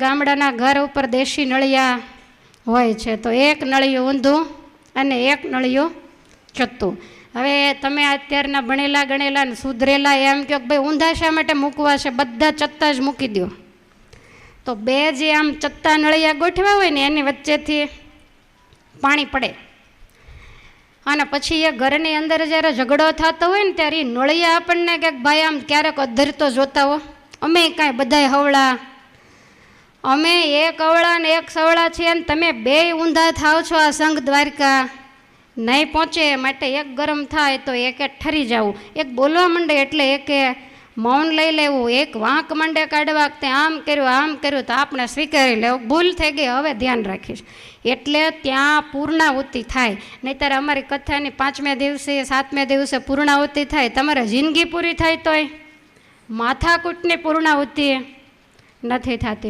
ગામડાના ઘર ઉપર દેશી નળિયા હોય છે, તો એક નળિયું ઊંધું અને એક નળિયું ચત્તું. હવે તમે અત્યારના ભણેલા ગણેલા ને સુધરેલા એમ કહો કે ભાઈ ઊંધા શા માટે મૂકવા છે? બધા ચત્તા જ મૂકી દો તો બે જે આમ ચત્તા નળિયા ગોઠવ્યા હોય ને એની વચ્ચેથી પાણી પડે. અને પછી એ ઘરની અંદર જ્યારે ઝઘડો થતો હોય ને ત્યારે એ નળિયા આપણને કે ભાઈ આમ ક્યારેક અધરતો જોતા હો. અમે કાંઈ બધાય હવળા અમે એક અવળા ને એક સવળા છીએ ને તમે બે ઊંધા થાવ છો આ સંઘ દ્વારકા. નહીં પહોંચે, માટે એક ગરમ થાય તો એકે ઠરી જવું એક બોલવા માંડે એટલે એકે મૌન લઈ લેવું, એક વાંક માંડે કાઢવા તે આમ કર્યું આમ કર્યું તો આપણે સ્વીકારી લેવું. ભૂલ થઈ ગઈ, હવે ધ્યાન રાખીશ. એટલે ત્યાં પૂર્ણાહુતિ થાય. નહીંતર અમારી કથાની પાંચમે દિવસે, સાતમે દિવસે પૂર્ણાહુતિ થાય. તમારે જિંદગી પૂરી થાય તોય માથાકૂટની પૂર્ણાહુતિ નથી થતી.